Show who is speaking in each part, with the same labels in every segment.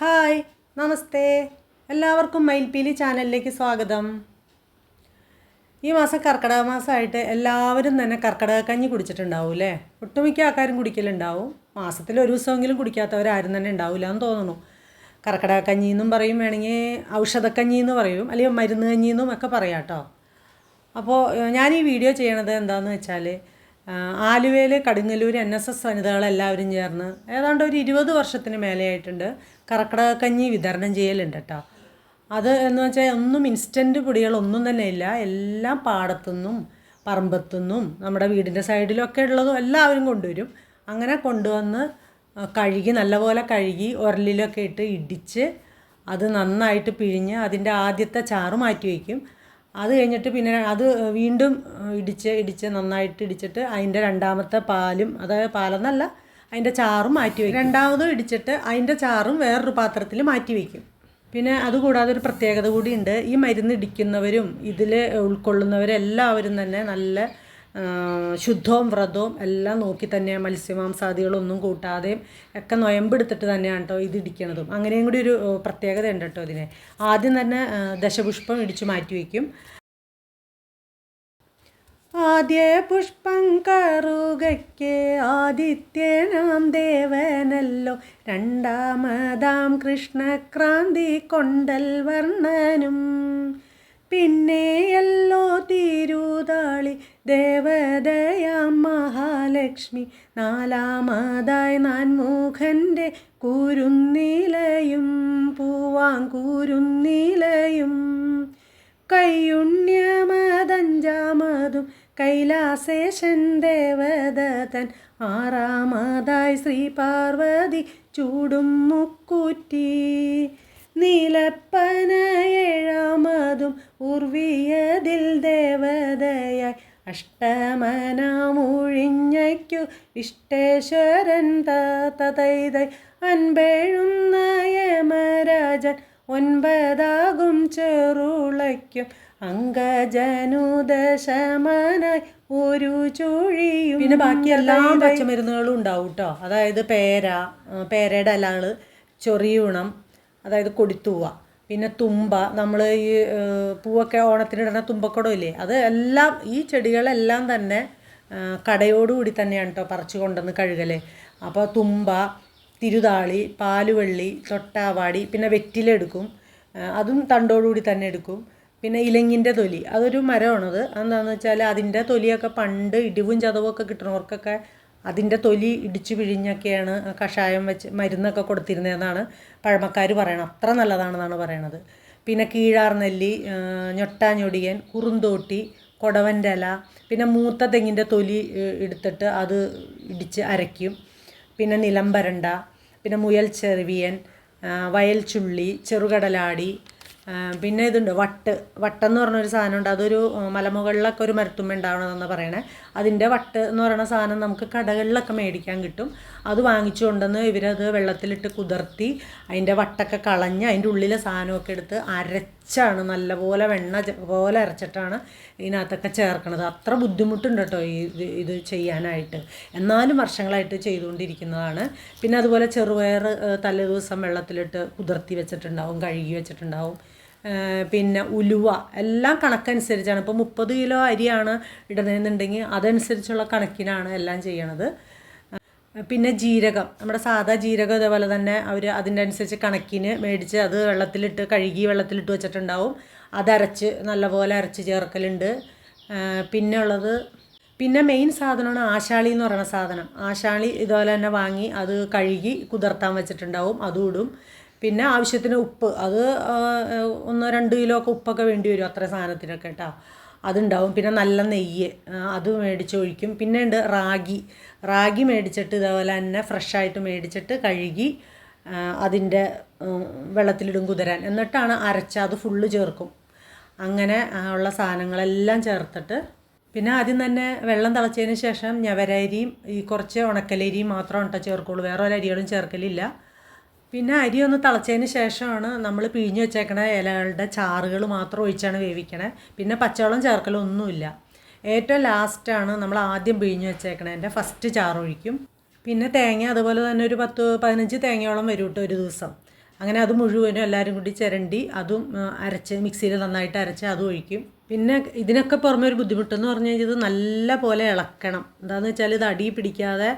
Speaker 1: Hi നമസ്തേ. എല്ലാവർക്കും മയിൽപ്പീലി ചാനലിലേക്ക് സ്വാഗതം. ഈ മാസം കർക്കിടക മാസമായിട്ട് എല്ലാവരും തന്നെ കർക്കിടക കഞ്ഞി കുടിച്ചിട്ടുണ്ടാവും അല്ലേ ഒട്ടുമിക്ക ആൾക്കാരും കുടിക്കലുണ്ടാവും. മാസത്തിൽ ഒരു ദിവസമെങ്കിലും കുടിക്കാത്തവരാരും തന്നെ ഉണ്ടാവില്ല എന്ന് തോന്നുന്നു. കർക്കിടക കഞ്ഞി എന്നും പറയും വേണമെങ്കിൽ ഔഷധക്കഞ്ഞി എന്ന് പറയും അല്ലെങ്കിൽ മരുന്ന് കഞ്ഞി എന്നും ഒക്കെ പറയാം കേട്ടോ. അപ്പോൾ ഞാൻ ഈ വീഡിയോ ചെയ്യണത് എന്താണെന്ന് വെച്ചാൽ ആലുവയിൽ കടുങ്ങല്ലൂർ എൻ എസ് എസ് വനിതകളെല്ലാവരും ചേർന്ന് ഏതാണ്ട് ഒരു ഇരുപത് വർഷത്തിന് മേലെയായിട്ടുണ്ട്. കർക്കിടകക്കഞ്ഞി വിതരണം ചെയ്യലുണ്ട് കേട്ടോ. അത് എന്ന് വെച്ചാൽ ഒന്നും ഇൻസ്റ്റന്റ് പൊടികളൊന്നും തന്നെ ഇല്ല. എല്ലാം പാടത്തുനിന്നും പറമ്പത്തുനിന്നും നമ്മുടെ വീടിന്റെ സൈഡിലൊക്കെ ഉള്ളതും എല്ലാവരും കൊണ്ടുവരും. അങ്ങനെ കൊണ്ടുവന്ന് കഴുകി നല്ലപോലെ കഴുകി ഉരലിലൊക്കെ ഇട്ട് ഇടിച്ച് അത് നന്നായിട്ട് പിഴിഞ്ഞ് അതിന്റെ ആദ്യത്തെ ചാറ് മാറ്റി വയ്ക്കും. അത് കഴിഞ്ഞിട്ട് പിന്നെ അത് വീണ്ടും ഇടിച്ച് ഇടിച്ച് നന്നായിട്ട് ഇടിച്ചിട്ട് അതിന്റെ രണ്ടാമത്തെ പാലും അതായത് പാലെന്നല്ല അതിന്റെ ചാറും മാറ്റി വയ്ക്കും. രണ്ടാമതും ഇടിച്ചിട്ട് അതിന്റെ ചാറും വേറൊരു പാത്രത്തിൽ മാറ്റി വയ്ക്കും. പിന്നെ അതുകൂടാതെ ഒരു പ്രത്യേകത കൂടിയുണ്ട് ഈ മരുന്ന് ഇടിക്കുന്നവരും ഇതിൽ ഉൾക്കൊള്ളുന്നവരും എല്ലാവരും തന്നെ നല്ല ശുദ്ധവും വ്രതവും എല്ലാം നോക്കി തന്നെ മത്സ്യമാംസാദികളൊന്നും കൂട്ടാതെയും ഒക്കെ നൊയമ്പെടുത്തിട്ട് തന്നെയാണ് കേട്ടോ ഇത് ഇടിക്കണതും. അങ്ങനെയും കൂടി ഒരു പ്രത്യേകത ഉണ്ട് കേട്ടോ ഇതിനെ. ആദ്യം തന്നെ ദശപുഷ്പം ഇടിച്ചു മാറ്റി വയ്ക്കും ആദ്യ പുഷ്പം കറുകയ്ക്ക് ആദിത്യനാം ദേവനല്ലോ. രണ്ടാമതാം കൃഷ്ണക്രാന്തി കൊണ്ടൽ വർണനും. പിന്നെയല്ലോ തിരുതാളി ദേവതയാം മഹാലക്ഷ്മി. നാലാമതായി നാൻമുഖന്റെ കുരുന്നിലയും പൂവാങ്കൂരുന്നിലയും. കയ്യുണ്യമതഞ്ചാമതും കൈലാസേശൻ ദേവദത്തൻ. ആറാമതായി ശ്രീ പാർവതി ചൂടും മുക്കുറ്റി. നീലപ്പന ഏഴാമതും ഉർവിയതിൽ ദേവതയായി അഷ്ടമനമൊഴിഞ്ഞയ്ക്കു ഇഷ്ടേശ്വരൻ തതൈതൈ അൻപേഴുന്ന യമരാജൻ ഒൻപതാകും ചെറുളയ്ക്കും അംഗജനുദശമനായി ഒരു ചുഴിയും പിന്നെ ബാക്കി എല്ലാ പച്ചമരുന്നുകളും ഉണ്ടാവും കേട്ടോ അതായത് പേര പേരയുടെ അലാൾ ചൊറിയൂണം അതായത് കൊടിത്തൂവ പിന്നെ തുമ്പ നമ്മൾ ഈ പൂവൊക്കെ ഓണത്തിനിടുന്ന തുമ്പക്കുടം ഇല്ലേ അത് എല്ലാം ഈ ചെടികളെല്ലാം തന്നെ കടയോടുകൂടി തന്നെയാണ് കേട്ടോ പറിച്ചു കൊണ്ടുവന്ന് കഴുകൽ അപ്പോൾ തുമ്പ തിരുതാളി പാലുവള്ളി തൊട്ടാവാടി പിന്നെ വെറ്റില എടുക്കും അതും തണ്ടോടുകൂടി തന്നെ എടുക്കും. പിന്നെ ഇലങ്ങിന്റെ തൊലി അതൊരു മരമാണത്. എന്താണെന്ന് വെച്ചാൽ അതിന്റെ തൊലിയൊക്കെ പണ്ട് ഇടിവും ചതവും ഒക്കെ കിട്ടുന്നവർക്കൊക്കെ അതിന്റെ തൊലി ഇടിച്ചു പിഴിഞ്ഞൊക്കെയാണ് കഷായം വെച്ച് മരുന്നൊക്കെ കൊടുത്തിരുന്നതെന്നാണ് പഴമക്കാർ പറയണത്. അത്ര നല്ലതാണെന്നാണ് പറയണത്. പിന്നെ കീഴാർനെല്ലി നെല്ലി ഞൊട്ടാഞ്ഞൊടിയൻ കുറുന്തോട്ടി കൊടവന്റെ ഇല പിന്നെ മൂത്ത തെങ്ങിന്റെ തൊലി എടുത്തിട്ട് അത് ഇടിച്ച് അരയ്ക്കും. പിന്നെ നിലംബരണ്ട പിന്നെ മുയൽ ചെറിവിയൻ വയൽ ചുള്ളി ചെറുകടലാടി പിന്നെ ഇതുണ്ട് വട്ട്. വട്ടെന്ന് പറഞ്ഞൊരു സാധനമുണ്ട്. അതൊരു മലമുകളിലൊക്കെ ഒരു മരത്തുമ്മ ഉണ്ടാവണമെന്ന് പറയണേ. അതിന്റെ വട്ട് എന്ന് പറയുന്ന സാധനം നമുക്ക് കടകളിലൊക്കെ മേടിക്കാൻ കിട്ടും. അത് വാങ്ങിച്ചു കൊണ്ടുവന്ന് ഇവരത് വെള്ളത്തിലിട്ട് കുതിർത്തി അതിന്റെ വട്ടൊക്കെ കളഞ്ഞ് അതിന്റെ ഉള്ളിലെ സാധനമൊക്കെ എടുത്ത് അരച്ചാണ്. നല്ലപോലെ വെണ്ണ പോലെ അരച്ചിട്ടാണ് ഇതിനകത്തൊക്കെ ചേർക്കണത്. അത്ര ബുദ്ധിമുട്ടുണ്ട് കേട്ടോ ഈ ഇത് ചെയ്യാനായിട്ട്. എന്നാലും വർഷങ്ങളായിട്ട് ചെയ്തുകൊണ്ടിരിക്കുന്നതാണ്. പിന്നെ അതുപോലെ ചെറുപയർ തലേദിവസം തലേ ദിവസം വെള്ളത്തിലിട്ട് കുതിർത്തി വെച്ചിട്ടുണ്ടാവും കഴുകി വെച്ചിട്ടുണ്ടാവും. പിന്നെ ഉലുവ എല്ലാം കണക്കനുസരിച്ചാണ്. ഇപ്പോൾ മുപ്പത് കിലോ അരിയാണ് ഇടുന്നതെന്നുണ്ടെങ്കിൽ അതനുസരിച്ചുള്ള കണക്കിനാണ് എല്ലാം ചെയ്യണത്. പിന്നെ ജീരകം. നമ്മുടെ സാധാ ജീരകം ഇതേപോലെ തന്നെ അവർ അതിന്റെ അനുസരിച്ച് കണക്കിന് മേടിച്ച് അത് വെള്ളത്തിലിട്ട് കഴുകി വെള്ളത്തിലിട്ട് വെച്ചിട്ടുണ്ടാവും. അതരച്ച് നല്ലപോലെ അരച്ച് ചേർക്കലുണ്ട്. പിന്നെ ഉള്ളത് പിന്നെ മെയിൻ സാധനമാണ് ആശാളി എന്ന് പറയുന്ന സാധനം. ആശാളി ഇതുപോലെ തന്നെ വാങ്ങി അത് കഴുകി കുതിർത്താൻ വെച്ചിട്ടുണ്ടാവും. അതും ഇടും. പിന്നെ ആവശ്യത്തിന് ഉപ്പ്. അത് ഒന്ന് രണ്ട് കിലോ ഒക്കെ ഉപ്പൊക്കെ വേണ്ടി വരും അത്ര സാധനത്തിനൊക്കെ കേട്ടോ. അതുണ്ടാവും. പിന്നെ നല്ല നെയ്യ് അത് മേടിച്ച് ഒഴിക്കും. പിന്നെ ഉണ്ട് റാഗി. റാഗി മേടിച്ചിട്ട് ഇതേപോലെ തന്നെ ഫ്രഷായിട്ട് മേടിച്ചിട്ട് കഴുകി അതിന്റെ വെള്ളത്തിലിടും കുതിരാൻ. എന്നിട്ടാണ് അരച്ച അത് ഫുള്ള് ചേർക്കും. അങ്ങനെ ഉള്ള സാധനങ്ങളെല്ലാം ചേർത്തിട്ട് പിന്നെ ആദ്യം തന്നെ വെള്ളം തിളച്ചതിന് ശേഷം ഞവരരിയും ഈ കുറച്ച് ഉണക്കലരിയും മാത്രം ഇട്ട ചേർക്കുള്ളൂ. വേറെ ഒരു അരികളും ചേർക്കലില്ല. പിന്നെ അരി ഒന്ന് തിളച്ചതിന് ശേഷമാണ് നമ്മൾ പിഴിഞ്ഞ് വെച്ചേക്കണ ഇലകളുടെ ചാറുകൾ മാത്രം ഒഴിച്ചാണ് വേവിക്കണേ. പിന്നെ പച്ചവെള്ളം ചേർക്കലൊന്നുമില്ല. ഏറ്റവും ലാസ്റ്റാണ് നമ്മൾ ആദ്യം പിഴിഞ്ഞ് വെച്ചേക്കണതിന്റെ ഫസ്റ്റ് ചാറ് ഒഴിക്കും പിന്നെ തേങ്ങ അതുപോലെ തന്നെ ഒരു പത്ത് പതിനഞ്ച് തേങ്ങയോളം വരും കേട്ടോ ഒരു ദിവസം. അങ്ങനെ അത് മുഴുവനും എല്ലാവരും കൂടി ചിരണ്ടി അതും അരച്ച് മിക്സിയിൽ നന്നായിട്ട് അരച്ച് അതും ഒഴിക്കും. പിന്നെ ഇതിനൊക്കെ പുറമെ ഒരു ബുദ്ധിമുട്ടെന്ന് പറഞ്ഞു കഴിഞ്ഞാൽ ഇത് നല്ല പോലെ ഇളക്കണം. എന്താണെന്ന് വെച്ചാൽ ഇത് അടി പിടിക്കാതെ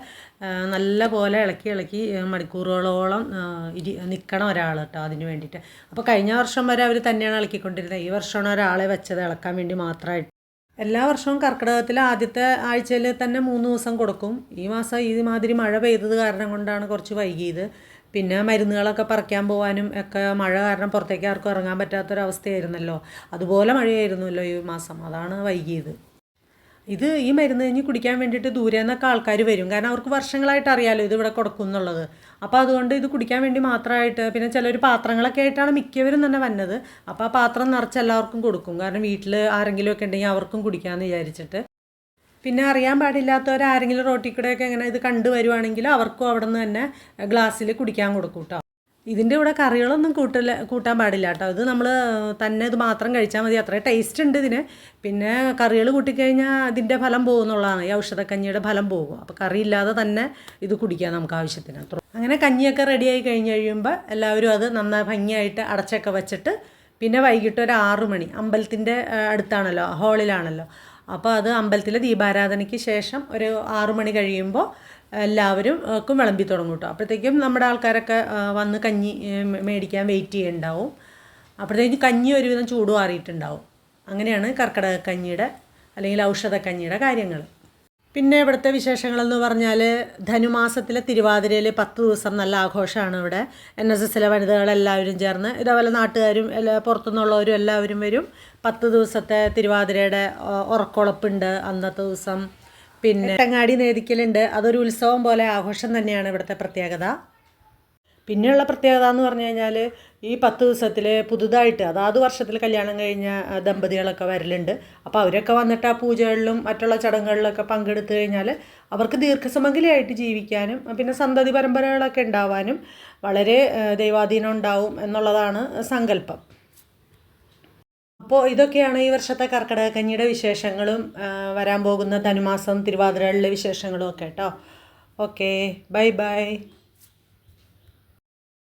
Speaker 1: നല്ല പോലെ ഇളക്കി ഇളക്കി മണിക്കൂറുകളോളം ഇരി നിൽക്കണം ഒരാൾ കേട്ടോ അതിന് വേണ്ടിയിട്ട്. അപ്പോൾ കഴിഞ്ഞ വർഷം വരെ അവർ തന്നെയാണ് ഇളക്കിക്കൊണ്ടിരുന്നത്. ഈ വർഷമാണ് ഒരാളെ വെച്ചത് ഇളക്കാൻ വേണ്ടി മാത്രമായിട്ട്. എല്ലാ വർഷവും കർക്കിടകത്തിൽ ആദ്യത്തെ ആഴ്ചയിൽ തന്നെ മൂന്ന് ദിവസം കൊടുക്കും. ഈ മാസം ഈ മാതിരി മഴ പെയ്തത് കാരണം കൊണ്ടാണ് കുറച്ച് വൈകിയത്. പിന്നെ മരുന്നുകളൊക്കെ പറിക്കാൻ പോകാനും ഒക്കെ മഴ കാരണം പുറത്തേക്ക് ആർക്കും ഇറങ്ങാൻ പറ്റാത്തൊരവസ്ഥയായിരുന്നല്ലോ. അതുപോലെ മഴയായിരുന്നല്ലോ ഈ മാസം. അതാണ് വൈകിയത്. ഇത് ഈ മരുന്ന് കഴിഞ്ഞ് കുടിക്കാൻ വേണ്ടിയിട്ട് ദൂരെ നിന്നൊക്കെ ആൾക്കാർ വരും. കാരണം അവർക്ക് വർഷങ്ങളായിട്ട് അറിയാലോ ഇത് ഇവിടെ കൊടുക്കും എന്നുള്ളത്. അപ്പോൾ അതുകൊണ്ട് ഇത് കുടിക്കാൻ വേണ്ടി മാത്രമായിട്ട് പിന്നെ ചിലർ പാത്രങ്ങളൊക്കെ ആയിട്ടാണ് മിക്കവരും തന്നെ വന്നത്. അപ്പോൾ ആ പാത്രം നിറച്ച് എല്ലാവർക്കും കൊടുക്കും. കാരണം വീട്ടിൽ ആരെങ്കിലും ഒക്കെ ഉണ്ടെങ്കിൽ അവർക്കും കുടിക്കാമെന്ന് വിചാരിച്ചിട്ട് പിന്നെ അറിയാൻ പാടില്ലാത്തവർ ആരെങ്കിലും റോട്ടിൽ കൂടെയൊക്കെ ഇങ്ങനെ ഇത് കണ്ടു വരുവാണെങ്കിൽ അവർക്കും അവിടെ നിന്ന് തന്നെ ഗ്ലാസ്സിൽ കുടിക്കാൻ കൊടുക്കും കേട്ടോ ഇതിന്റെ കൂടെ കറികളൊന്നും കൂട്ടില്ല കൂട്ടാൻ പാടില്ല കേട്ടോ ഇത് നമ്മൾ തന്നെ ഇത് മാത്രം കഴിച്ചാൽ മതി. അത്ര ടേസ്റ്റ് ഉണ്ട് ഇതിന്. പിന്നെ കറികൾ കൂട്ടിക്കഴിഞ്ഞാൽ അതിന്റെ ഫലം പോകുന്നുള്ളതാണ്. ഈ ഔഷധക്കഞ്ഞിയുടെ ഫലം പോകും. അപ്പോൾ കറി ഇല്ലാതെ തന്നെ ഇത് കുടിക്കാം നമുക്ക് ആവശ്യത്തിന്. അത്ര അങ്ങനെ കഞ്ഞിയൊക്കെ റെഡിയായി കഴിഞ്ഞ് കഴിയുമ്പോൾ എല്ലാവരും അത് നന്നായി ഭംഗിയായിട്ട് അടച്ചൊക്കെ വെച്ചിട്ട് പിന്നെ വൈകിട്ട് ഒരു ആറു മണി അമ്പലത്തിന്റെ അടുത്താണല്ലോ ഹാളിലാണല്ലോ അപ്പോൾ അത് അമ്പലത്തിലെ ദീപാരാധനയ്ക്ക് ശേഷം ഒരു ആറു മണി കഴിയുമ്പോൾ എല്ലാവരും ഒക്കെ വിളമ്പി തുടങ്ങും കേട്ടോ അപ്പോഴത്തേക്കും നമ്മുടെ ആൾക്കാരൊക്കെ വന്ന് കഞ്ഞി മേടിക്കാൻ വെയിറ്റ് ചെയ്യുന്നുണ്ടാവും അപ്പോഴത്തേക്കും കഞ്ഞി ഒരുവിധം ചൂട് മാറിയിട്ടുണ്ടാവും അങ്ങനെയാണ് കർക്കിടക കഞ്ഞിയുടെ അല്ലെങ്കിൽ ഔഷധ കഞ്ഞിയുടെ കാര്യങ്ങൾ പിന്നെ ഇവിടുത്തെ വിശേഷങ്ങളെന്ന് പറഞ്ഞാൽ ധനുമാസത്തിലെ തിരുവാതിരയിൽ പത്ത് ദിവസം നല്ല ആഘോഷമാണ് ഇവിടെ. എൻ എസ് എസിലെ വനിതകളെല്ലാവരും ചേർന്ന് ഇതേപോലെ നാട്ടുകാരും എല്ലാ പുറത്തുനിന്നുള്ളവരും എല്ലാവരും വരും. പത്ത് ദിവസത്തെ തിരുവാതിരയുടെ ഉറക്കൊളപ്പുണ്ട് അന്നത്തെ ദിവസം. പിന്നെ ചങ്ങാടി നേദിക്കലുണ്ട് അതൊരു ഉത്സവം പോലെ ആഘോഷം തന്നെയാണ് ഇവിടുത്തെ പ്രത്യേകത. പിന്നെയുള്ള പ്രത്യേകത എന്ന് പറഞ്ഞു കഴിഞ്ഞാൽ ഈ പത്ത് ദിവസത്തിൽ പുതുതായിട്ട് അതാത് വർഷത്തിൽ കല്യാണം കഴിഞ്ഞ ദമ്പതികളൊക്കെ വരലുണ്ട്. അപ്പോൾ അവരൊക്കെ വന്നിട്ട് ആ പൂജകളിലും മറ്റുള്ള ചടങ്ങുകളിലൊക്കെ പങ്കെടുത്തു കഴിഞ്ഞാൽ അവർക്ക് ദീർഘസമഗ്രിയായിട്ട് ജീവിക്കാനും പിന്നെ സന്തതി പരമ്പരകളൊക്കെ ഉണ്ടാവാനും വളരെ ദൈവാധീനം ഉണ്ടാവും എന്നുള്ളതാണ് സങ്കല്പം. അപ്പോൾ ഇതൊക്കെയാണ് ഈ വർഷത്തെ കർക്കിടക കഞ്ഞിയുടെ വിശേഷങ്ങളും വരാൻ പോകുന്ന ധനുമാസം തിരുവാതിരകളിലെ വിശേഷങ്ങളും ഒക്കെ കേട്ടോ ഓക്കെ ബൈ ബൈ.